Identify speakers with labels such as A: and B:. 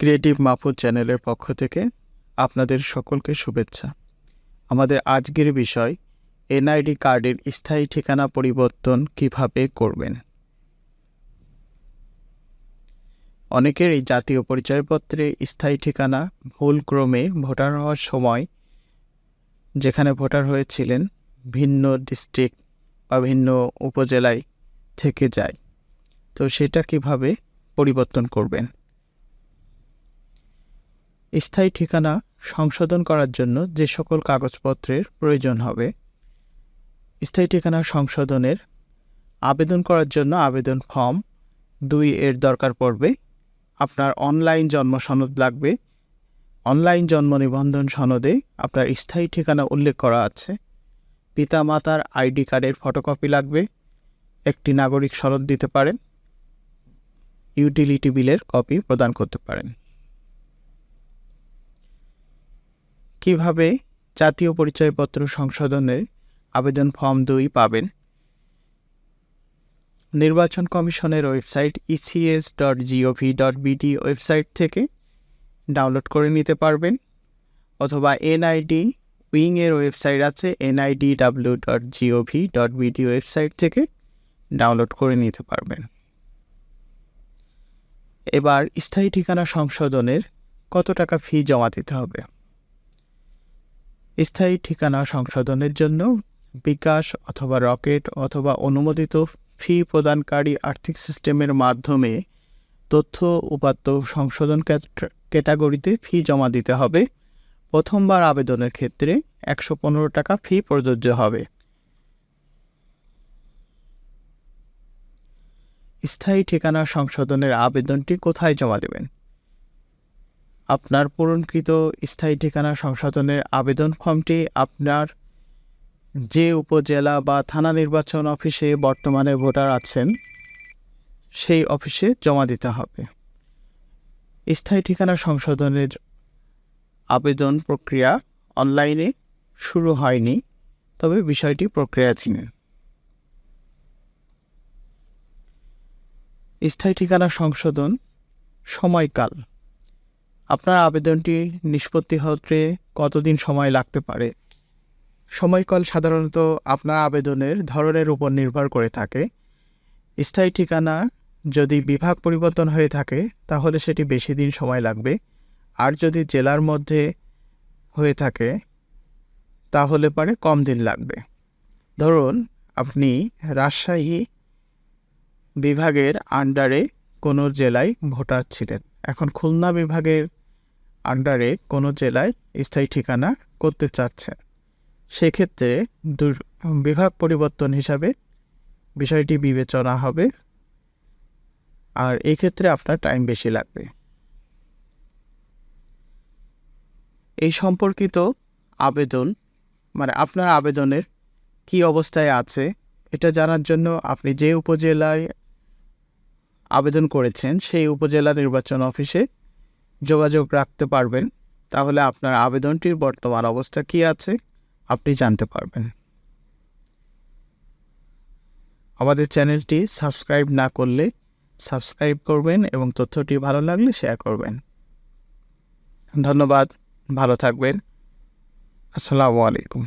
A: Creative Mahfuz চ্যানেলের পক্ষ থেকে আপনাদের সকলকে শুভেচ্ছা। আমাদের আজকের বিষয়, এনআইডি কার্ডের স্থায়ী ঠিকানা পরিবর্তন কীভাবে করবেন? অনেকের এই জাতীয় পরিচয়পত্রে স্থায়ী ঠিকানা ভুল ক্রমে ভোটার হওয়ার সময়, যেখানে ভোটার হয়েছিলেন, ভিন্ন ডিস্ট্রিক্ট বা ভিন্ন উপজেলায় থেকে যায়। তো সেটা কীভাবে পরিবর্তন করবেন? স্থায়ী ঠিকানা সংশোধন করার জন্য যে সকল কাগজপত্রের প্রয়োজন হবে। স্থায়ী ঠিকানা সংশোধনের আবেদন করার জন্য আবেদন ফর্ম দুই এর দরকার পড়বে। আপনার অনলাইন জন্ম সনদ লাগবে। অনলাইন জন্ম নিবন্ধন সনদে আপনার স্থায়ী ঠিকানা উল্লেখ করা আছে। পিতামাতার আইডি কার্ডের ফটোকপি লাগবে। একটি নাগরিক সনদ দিতে পারেন। ইউটিলিটি বিলের কপি প্রদান করতে পারেন। কীভাবে জাতীয় পরিচয়পত্র সংশোধনের আবেদন ফর্ম দুই পাবেন? নির্বাচন কমিশনের website ECS dot GOV dot BD website থেকে ডাউনলোড করে নিতে পারবেন, অথবা এনআইডি উইংয়ের ওয়েবসাইট আছে NID W dot GOV dot BD website থেকে ডাউনলোড করে নিতে পারবেন। এবার স্থায়ী ঠিকানা সংশোধনের কত টাকা ফি জমা দিতে হবে? স্থায়ী ঠিকানা সংশোধনের জন্য বিকাশ অথবা রকেট অথবা অনুমোদিত ফি প্রদানকারী আর্থিক সিস্টেমের মাধ্যমে তথ্য উপাত্ত সংশোধন ক্যাটাগরিতে ফি জমা দিতে হবে। প্রথমবার আবেদনের ক্ষেত্রে একশো পনেরো টাকা ফি প্রযোজ্য হবে। স্থায়ী ঠিকানা সংশোধনের আবেদনটি কোথায় জমা দেবেন? আপনার পূরণকৃত স্থায়ী ঠিকানা সংশোধনের আবেদন ফর্মটি আপনার যে উপজেলা বা থানা নির্বাচন অফিসে বর্তমানে ভোটার আছেন, সেই অফিসে জমা দিতে হবে। স্থায়ী ঠিকানা সংশোধনের আবেদন প্রক্রিয়া অনলাইনে শুরু হয়নি, তবে বিষয়টি প্রক্রিয়াধীন। স্থায়ী ঠিকানা সংশোধন সময়কাল। আপনার আবেদনটি নিষ্পত্তি হতে কতদিন সময় লাগতে পারে? সময়কাল সাধারণত আপনার আবেদনের ধরনের উপর নির্ভর করে থাকে। স্থায়ী ঠিকানা যদি বিভাগ পরিবর্তন হয়ে থাকে, তাহলে সেটি বেশি দিন সময় লাগবে। আর যদি জেলার মধ্যে হয়ে থাকে, তাহলে পারে কম দিন লাগবে। ধরুন, আপনি রাজশাহী বিভাগের আন্ডারে কোনো জেলায় ভোটার ছিলেন। এখন খুলনা বিভাগের আন্ডারে কোনো জেলায় স্থায়ী ঠিকানা করতে চাচ্ছেন সেক্ষেত্রে বিভাগ পরিবর্তন হিসাবে বিষয়টি বিবেচনা হবে। আর এই ক্ষেত্রে আপনার টাইম বেশি লাগবে। এই সম্পর্কিত আবেদন মানে আপনার আবেদনের কি অবস্থায় আছে, এটা জানার জন্য আপনি যে উপজেলায় আবেদন করেছেন, সেই উপজেলা নির্বাচন অফিসে যোগাযোগ রাখতে পারবেন, তাহলে আপনার আবেদনটির বর্তমান অবস্থা কী আছে আপনি জানতে পারবেন। আমাদের চ্যানেলটি সাবস্ক্রাইব না করলে সাবস্ক্রাইব করবেন এবং তথ্যটি ভালো লাগলে শেয়ার করবেন। ধন্যবাদ, ভালো থাকবেন। আসসালামু আলাইকুম।